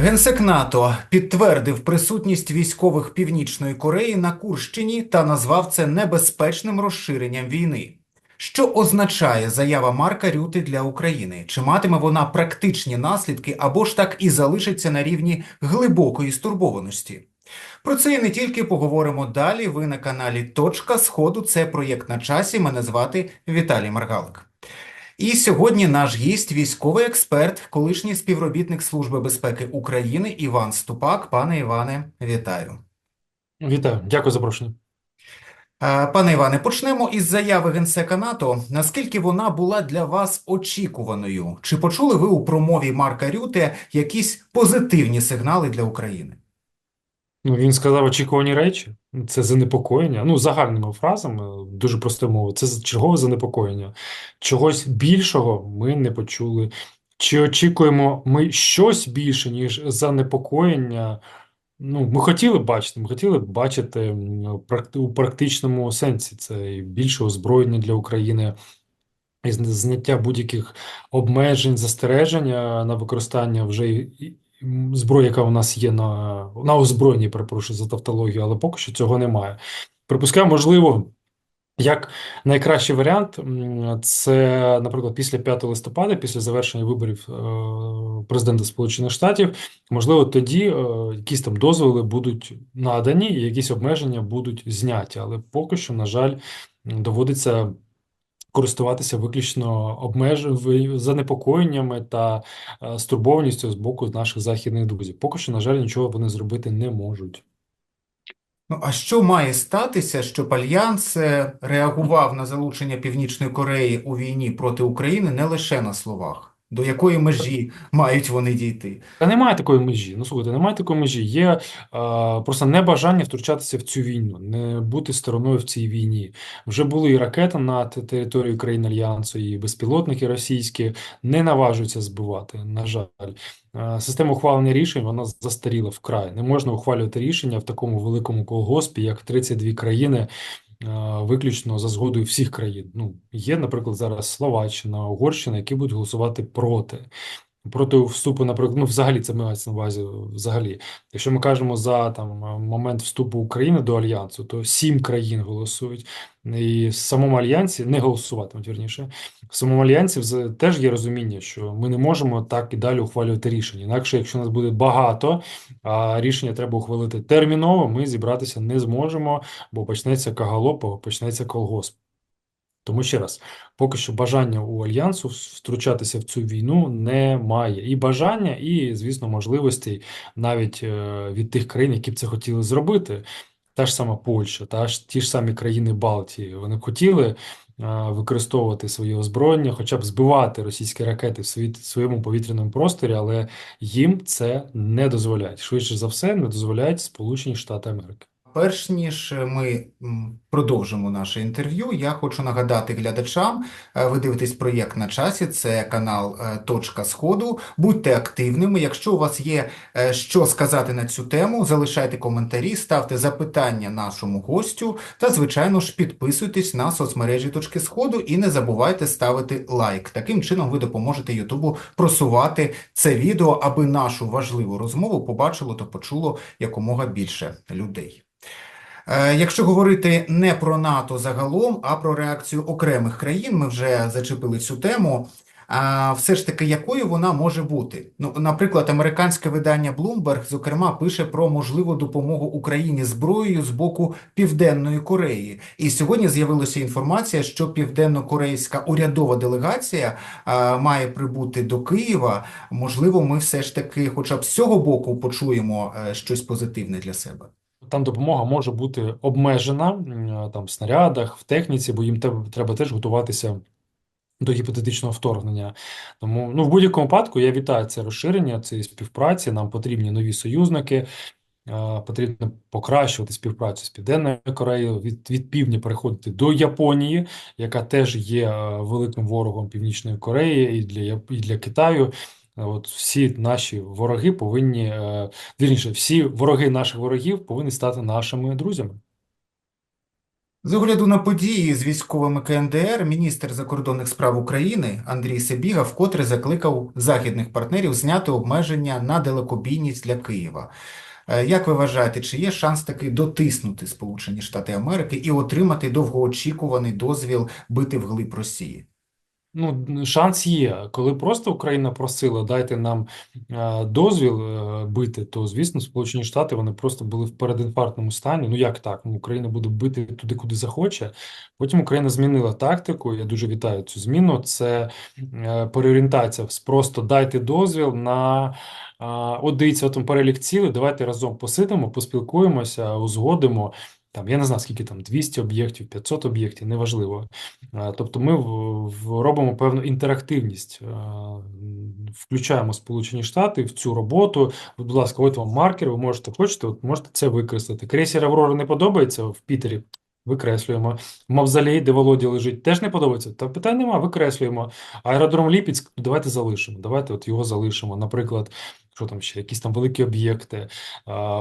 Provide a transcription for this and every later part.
Генсек НАТО підтвердив присутність військових Північної Кореї на Курщині та назвав це небезпечним розширенням війни. Що означає заява Марка Рюти для України? Чи матиме вона практичні наслідки або ж так і залишиться на рівні глибокої стурбованості? Про це і не тільки поговоримо далі. Ви на каналі Точка Сходу. Це проєкт на часі. Мене звати Віталій Маргалик. І сьогодні наш гість, військовий експерт, колишній співробітник Служби безпеки України Іван Ступак. Пане Іване, вітаю. Вітаю, дякую за запрошення. Е, Пане Іване, почнемо із заяви Генсека НАТО. Наскільки вона була для вас очікуваною? Чи почули ви у промові Марка Рюте якісь позитивні сигнали для України? Ну, він сказав очікувані речі. Це занепокоєння. Ну, загальними фразами, дуже простою мовою, це чергове занепокоєння. Чогось більшого ми не почули. Чи очікуємо ми щось більше, ніж занепокоєння? Ну, ми хотіли бачити, ми хотіли бачити у практичному сенсі це і більше озброєння для України, і зняття будь-яких обмежень, застереження на використання вже зброї, яка у нас є на, на озброєнні, перепрошую за тавтологію, але поки що цього немає. Припускаю, можливо, як найкращий варіант, це, наприклад, після 5 листопада, після завершення виборів е, президента Сполучених Штатів, можливо, тоді е, якісь там дозволи будуть надані, і якісь обмеження будуть зняті. Але поки що, на жаль, доводиться користуватися виключно обмеж... занепокоєннями та е, стурбованістю з боку наших західних друзів. Поки що, на жаль, нічого вони зробити не можуть. Ну, а що має статися, щоб Альянс е, реагував на залучення Північної Кореї у війні проти України не лише на словах? До якої межі мають вони дійти? Та немає такої межі. Ну слухайте, немає такої межі. Є е, просто небажання втручатися в цю війну, не бути стороною в цій війні. Вже були і ракети над територією країн Альянсу, і безпілотники російські не наважуються збивати. На жаль, Е, система ухвалення рішень вона застаріла вкрай. Не можна ухвалювати рішення в такому великому колгоспі, як 32 країни. Виключно за згодою всіх країн. Ну, є, наприклад, зараз Словаччина, Угорщина, які будуть голосувати проти. Проти вступу, наприклад, ну, взагалі це мається на увазі. Взагалі, якщо ми кажемо за там момент вступу України до альянсу, то сім країн голосують, і в самому альянсі не голосуватимуть, вірніше. В самому альянсі теж є розуміння, що ми не можемо так і далі ухвалювати рішення. Інакше, якщо нас буде багато, а рішення треба ухвалити терміново, ми зібратися не зможемо, бо почнеться кагалопа, почнеться колгосп. Тому ще раз, поки що бажання у альянсу втручатися в цю війну немає. І бажання, і, звісно, можливостей навіть е, від тих країн, які б це хотіли зробити. Та ж сама Польща, та ж ті ж самі країни Балтії. Вони б хотіли е, використовувати своє озброєння, хоча б збивати російські ракети в своєму повітряному просторі, але їм це не дозволяють. Швидше за все, не дозволяють Сполучені Штати Америки. Перш ніж ми продовжимо наше інтерв'ю, я хочу нагадати глядачам, е, ви дивитесь проєкт на часі, це канал е, Точка Сходу. Будьте активними. Якщо у вас є е, що сказати на цю тему, залишайте коментарі, ставте запитання нашому гостю та, звичайно ж, підписуйтесь на соцмережі Точки Сходу і не забувайте ставити лайк. Таким чином ви допоможете Ютубу просувати це відео, аби нашу важливу розмову побачило та почуло якомога більше людей. Е, Якщо говорити не про НАТО загалом, а про реакцію окремих країн, ми вже зачепили цю тему. А все ж таки, якою вона може бути? Ну, наприклад, американське видання Bloomberg, зокрема, пише про можливу допомогу Україні зброєю з боку Південної Кореї. І сьогодні з'явилася інформація, що південно-корейська урядова делегація а, має прибути до Києва. Можливо, ми все ж таки, хоча б з цього боку, почуємо е, щось позитивне для себе. Там допомога може бути обмежена там в снарядах, в техніці, бо їм треба теж готуватися до гіпотетичного вторгнення. Тому ну, в будь-якому випадку я вітаю це розширення, цієї співпраці. Нам потрібні нові союзники. Потрібно покращувати співпрацю з Південною Кореєю, від, від півдня переходити до Японії, яка теж є великим ворогом Північної Кореї і для, і для Китаю. Е, От всі наші вороги повинні, е, вірніше, всі вороги наших ворогів повинні стати нашими друзями. З огляду на події з військовими КНДР, міністр закордонних справ України Андрій Сибіга вкотре закликав західних партнерів зняти обмеження на далекобійність для Києва. Е, Як ви вважаєте, чи є шанс таки дотиснути Сполучені Штати Америки і отримати довгоочікуваний дозвіл бити вглиб Росії? Ну, шанс є. Коли просто Україна просила, дайте нам е, дозвіл е, бити, то, звісно, Сполучені Штати вони просто були в передінфарктному стані. Ну як так? Ну, Україна буде бити туди, куди захоче. Потім Україна змінила тактику. Я дуже вітаю цю зміну. Це е, переорієнтація. Просто дайте дозвіл на а, от дивіться, от перелік цілей. Давайте разом посидимо, поспілкуємося, узгодимо. Там я не знаю, скільки там 200 об'єктів, 500 об'єктів, неважливо. Е, Тобто ми робимо певну інтерактивність, е, включаємо Сполучені Штати в цю роботу. Будь ласка, от вам маркер, ви можете хочете, от можете це викреслити. Крейсер Аврора не подобається в Пітері. Викреслюємо. Мавзолей, де Володя лежить, теж не подобається. Та питань нема, викреслюємо. Аеродром Ліпецьк, давайте залишимо. Давайте от його залишимо. Наприклад, що там ще, якісь там великі об'єкти.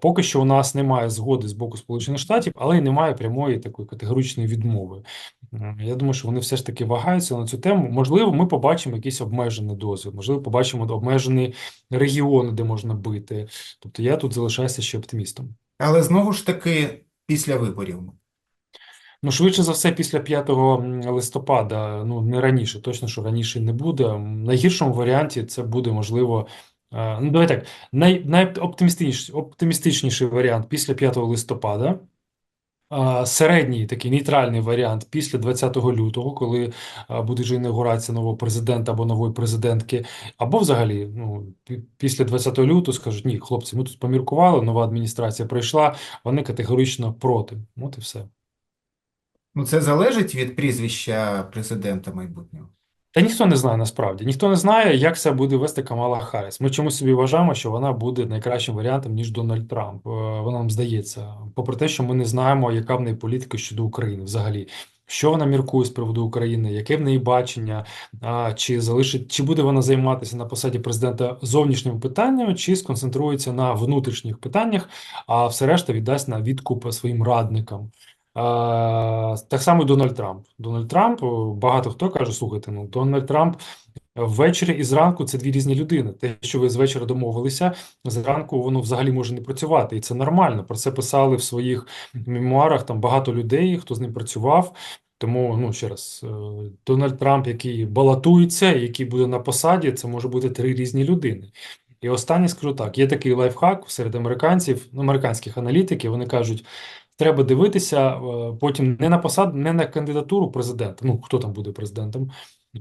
Поки що у нас немає згоди з боку Сполучених Штатів, але й немає прямої такої категоричної відмови. Я думаю, що вони все ж таки вагаються на цю тему. Можливо, ми побачимо якийсь обмежений дозвіл, можливо, побачимо обмежені регіони, де можна бити. Тобто я тут залишаюся ще оптимістом. Але знову ж таки, після виборів. Ну, швидше за все, після 5 листопада, ну не раніше, точно, що раніше не буде. В найгіршому варіанті це буде можливо. Ну, давай так, най, найоптимістичніший оптимістичніший варіант після 5 листопада. Середній такий нейтральний варіант після 20 лютого, коли буде вже інаугурація нового президента або нової президентки, або взагалі, ну, після 20 лютого скажуть, ні, хлопці, ми тут поміркували, нова адміністрація прийшла, вони категорично проти. От і все. Ну, це залежить від прізвища президента майбутнього. Та ніхто не знає насправді. Ніхто не знає, як себе буде вести Камала Харріс. Ми чомусь собі вважаємо, що вона буде найкращим варіантом, ніж Дональд Трамп. Е, Вона нам здається, попри те, що ми не знаємо, яка в неї політика щодо України взагалі. Що вона міркує з приводу України, яке в неї бачення, а, чи залишить, чи буде вона займатися на посаді президента зовнішніми питаннями, чи сконцентрується на внутрішніх питаннях, а все решта віддасть на відкуп своїм радникам. Так само і Дональд Трамп. Дональд Трамп, багато хто каже, слухайте, ну Дональд Трамп ввечері і зранку це дві різні людини. Те, що ви з вечора домовилися, зранку воно взагалі може не працювати, і це нормально. Про це писали в своїх мемуарах там багато людей, хто з ним працював. Тому, ну ще раз, е, Дональд Трамп, який балотується, який буде на посаді, це може бути три різні людини. І останнє скажу так: є такий лайфхак серед американців, американських аналітиків. Вони кажуть, треба дивитися е, потім не на посаду, не на кандидатуру президента. Ну хто там буде президентом,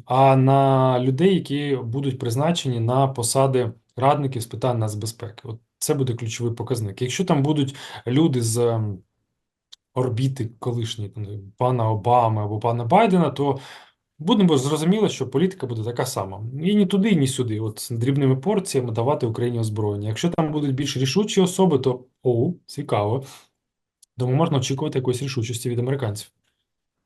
а на людей, які будуть призначені на посади радників з питань нацбезпеки. От це буде ключовий показник. Якщо там будуть люди з ем, орбіти колишні пана Обами або пана Байдена, то будемо зрозуміло, що політика буде така сама. І ні туди, ні сюди. От дрібними порціями давати Україні озброєння. Якщо там будуть більш рішучі особи, то о, цікаво. Тому можна очікувати якоїсь рішучості від американців.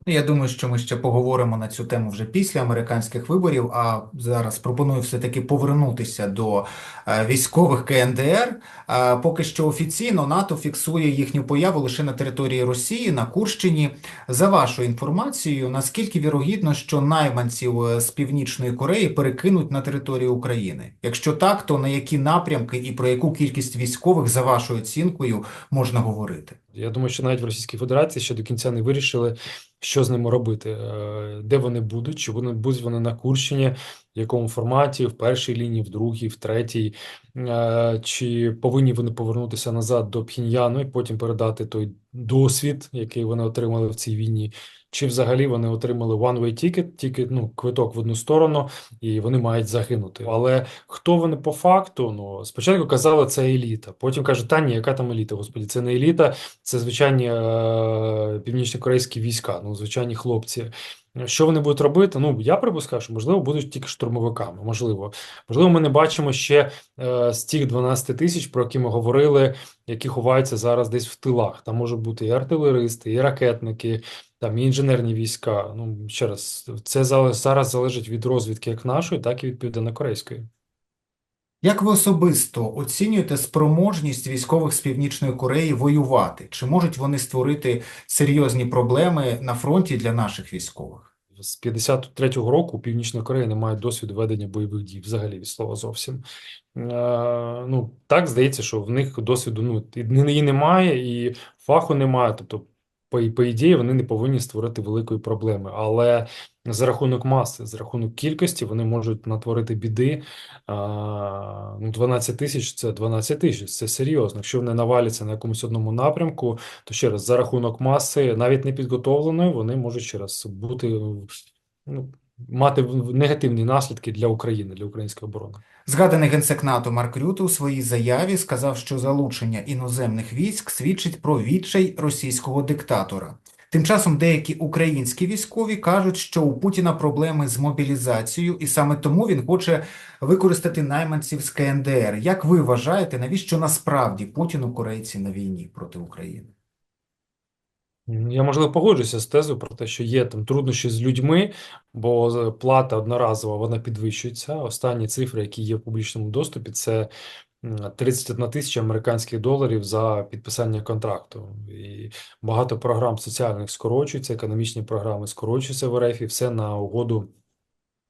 Ну, Я думаю, що ми ще поговоримо на цю тему вже після американських виборів. А зараз пропоную все-таки повернутися до е, військових КНДР. Е, Поки що офіційно НАТО фіксує їхню появу лише на території Росії, на Курщині. За вашою інформацією, наскільки вірогідно, що найманців е, з Північної Кореї перекинуть на територію України? Якщо так, то на які напрямки і про яку кількість військових, за вашою оцінкою, можна говорити? Я думаю, що навіть в Російській Федерації ще до кінця не вирішили, що з ними робити, е, де вони будуть, чи вони будуть вони на Курщині, в якому форматі, в першій лінії, в другій, в третій, е, чи повинні вони повернутися назад до Пхіньяну і потім передати той досвід, який вони отримали в цій війні, чи взагалі вони отримали one-way ticket, тільки ну, квиток в одну сторону, і вони мають загинути. Але хто вони по факту? Ну, спочатку казали, це еліта, потім кажуть, та ні, яка там еліта, господі, це не еліта, це звичайні е, північнокорейські війська, ну, звичайні хлопці. Що вони будуть робити? Ну, я припускаю, що можливо будуть тільки штурмовиками. Можливо, можливо, ми не бачимо ще е, з тих 12 тисяч, про які ми говорили, які ховаються зараз десь в тилах. Там можуть бути і артилеристи, і ракетники, там і інженерні війська. Ну ще раз, це зараз залежить від розвідки як нашої, так і від південнокорейської. Як ви особисто оцінюєте спроможність військових з Північної Кореї воювати? Чи можуть вони створити серйозні проблеми на фронті для наших військових? З 53-го року у Північної Кореї немає досвіду ведення бойових дій взагалі від слова зовсім. Е, ну, так здається, що в них досвіду ну, і немає, і фаху немає. Тобто, по, по ідеї, вони не повинні створити великої проблеми. Але за рахунок маси, за рахунок кількості, вони можуть натворити біди. Ну, 12 тисяч це 12 тисяч, це серйозно. Якщо вони наваляться на якомусь одному напрямку, то ще раз, за рахунок маси, навіть не підготовленої, вони можуть ще раз бути ну, мати негативні наслідки для України, для української оборони. Згаданий генсек НАТО Марк Рюте у своїй заяві сказав, що залучення іноземних військ свідчить про відчай російського диктатора. Тим часом деякі українські військові кажуть, що у Путіна проблеми з мобілізацією, і саме тому він хоче використати найманців з КНДР. Як ви вважаєте, навіщо насправді Путіну корейці на війні проти України? Я, можливо, погоджуся з тезою про те, що є там труднощі з людьми, бо плата одноразова, вона підвищується. Останні цифри, які є в публічному доступі, це м, 31 тисяча американських доларів за підписання контракту. І багато програм соціальних скорочуються, економічні програми скорочуються в РФ, і все на угоду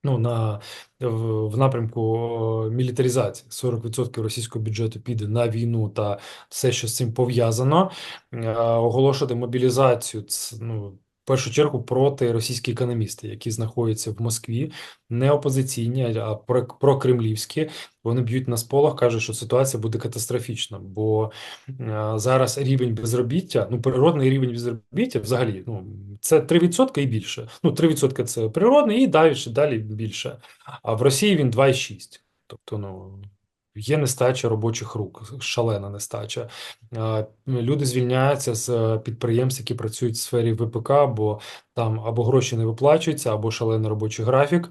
ну, на, в, напрямку мілітаризації. 40% російського бюджету піде на війну та все, що з цим пов'язано. Е, Оголошувати мобілізацію, це, ну, першу чергу проти російські економісти, які знаходяться в Москві, не опозиційні, а прокремлівські. Вони б'ють на сполох, кажуть, що ситуація буде катастрофічна, бо зараз рівень безробіття, ну природний рівень безробіття взагалі, ну це 3% і більше. Ну 3% це природний, і далі далі більше. А в Росії він 2,6. Тобто, ну є нестача робочих рук, шалена нестача. Люди звільняються з е, підприємств, які працюють в сфері ВПК, бо там або гроші не виплачуються, або шалений робочий графік.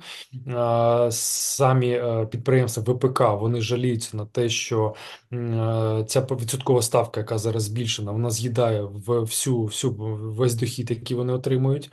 Самі е, підприємства ВПК вони жаліються на те, що е, ця відсоткова ставка, яка зараз збільшена, вона з'їдає всю, всю весь дохід, який вони отримують.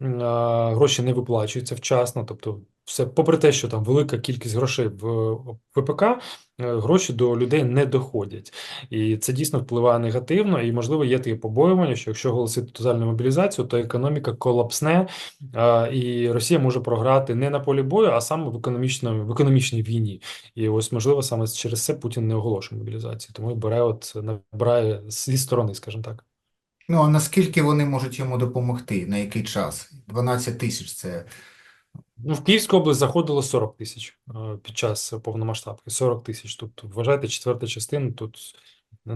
Гроші не виплачуються вчасно, тобто все, попри те, що там велика кількість грошей в ВПК, е, гроші до людей не доходять. І це дійсно впливає негативно. І, можливо, є таке побоювання, що якщо оголосити тотальну мобілізацію, то економіка колапсне, а, і Росія може програти не на полі бою, а саме в економічному, в економічній війні. І ось, можливо, саме через це Путін не оголошує мобілізацію, тому і бере от набирає зі сторони, скажімо так. Ну а наскільки вони можуть йому допомогти? На який час? 12 тисяч це Ну, в Київську область заходило 40 тисяч е, під час повномасштабки. 40 тисяч. Тут вважайте, четверта частина, тут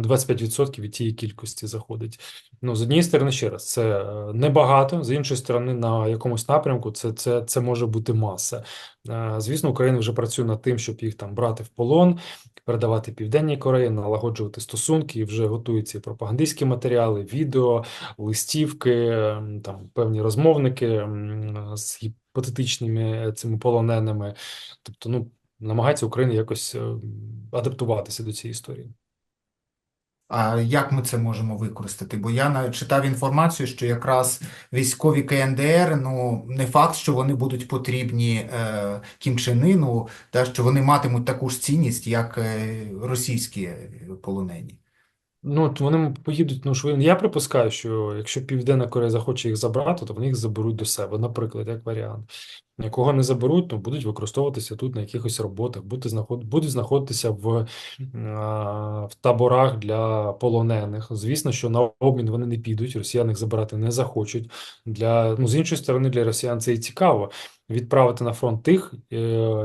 25% від тієї кількості заходить. Ну, з однієї сторони, ще раз, це е, небагато, з іншої сторони, на якомусь напрямку це, це, це може бути маса. Е, Звісно, Україна вже працює над тим, щоб їх там брати в полон, передавати Південній Кореї, налагоджувати стосунки, і вже готуються пропагандистські матеріали, відео, листівки, ем, там певні розмовники ем, з гіпотетичними цими полоненими. Тобто, ну, намагається Україна якось ем, адаптуватися до цієї історії. А як ми це можемо використати? Бо я на- читав інформацію, що якраз військові КНДР, ну не факт, що вони будуть потрібні е, Кім Чен та що вони матимуть таку ж цінність, як е, російські полонені. Ну, от вони поїдуть, ну, швидко. Я припускаю, що якщо Південна Корея захоче їх забрати, то вони їх заберуть до себе, наприклад, як варіант. Кого не заберуть, то будуть використовуватися тут на якихось роботах, будуть знаход... будуть знаходитися в, в таборах для полонених. Звісно, що на обмін вони не підуть, росіяни їх забирати не захочуть. Для, ну, з іншої сторони, для росіян це і цікаво відправити на фронт тих, е,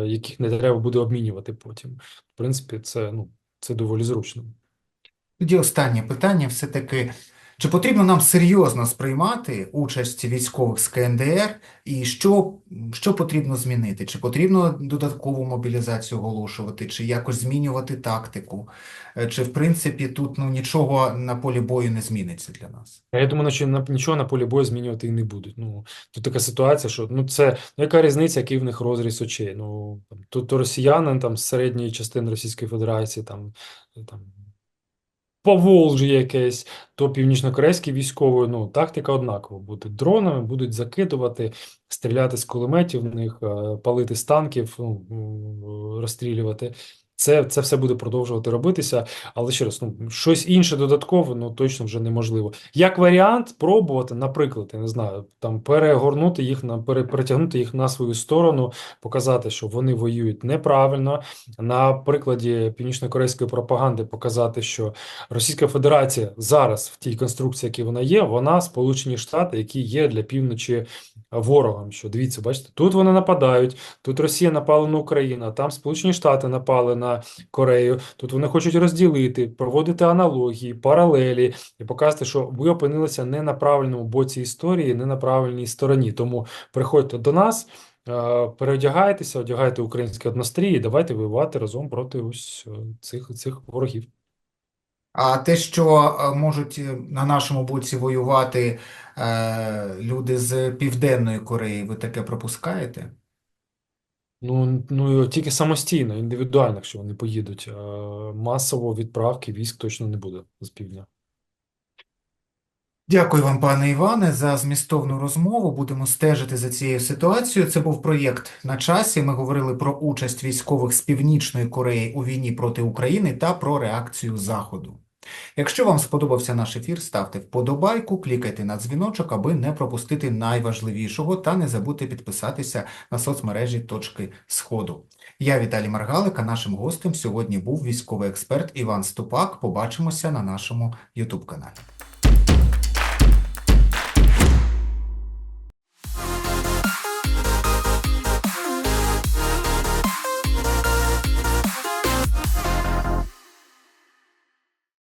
яких не треба буде обмінювати потім. В принципі, це, ну, це доволі зручно. Тоді останнє питання все-таки, чи потрібно нам серйозно сприймати участь військових з КНДР і що, що потрібно змінити? Чи потрібно додаткову мобілізацію оголошувати, чи якось змінювати тактику? Е, Чи в принципі тут ну, нічого на полі бою не зміниться для нас? Я думаю, що нічого на полі бою змінювати і не будуть. Ну, тут така ситуація, що ну це ну яка різниця, який в них розріз очей? Ну там, то, то росіяни там з середньої частини Російської Федерації, там, там Поволжя якесь, то північнокорейські військові, ну тактика однакова буде. Дронами будуть закидувати, стріляти з кулеметів в них, е, палити з танків, ну, розстрілювати. Це, це все буде продовжувати робитися, але ще раз, ну щось інше додаткове, ну точно вже неможливо. Як варіант, пробувати, наприклад, я не знаю, там перегорнути їх на перетягнути їх на свою сторону, показати, що вони воюють неправильно. На прикладі північно-корейської пропаганди показати, що Російська Федерація зараз в тій конструкції, які вона є, вона Сполучені Штати, які є для півночі ворогом. Що дивіться, бачите, тут вони нападають, тут Росія напала на Україну, там Сполучені Штати напали на Корею. Тут вони хочуть розділити, проводити аналогії, паралелі і показати, що ви опинилися не на правильному боці історії, не на правильній стороні. Тому приходьте до нас. е, Переодягайтеся, одягайте українські однострій і давайте воювати разом проти ось е, цих, цих ворогів. А те, що е, можуть на нашому боці воювати е, люди з Південної Кореї, ви таке пропускаєте? Ну, ну тільки самостійно, індивідуально, якщо вони поїдуть. Е, Масово відправки військ точно не буде з півдня. Дякую вам, пане Іване, за змістовну розмову. Будемо стежити за цією ситуацією. Це був проєкт на часі. Ми говорили про участь військових з Північної Кореї у війні проти України та про реакцію Заходу. Якщо вам сподобався наш ефір, ставте вподобайку, клікайте на дзвіночок, аби не пропустити найважливішого, та не забудьте підписатися на соцмережі Точки Сходу. Я Віталій Маргалик, а нашим гостем сьогодні був військовий експерт Іван Ступак. Побачимося на нашому YouTube каналі.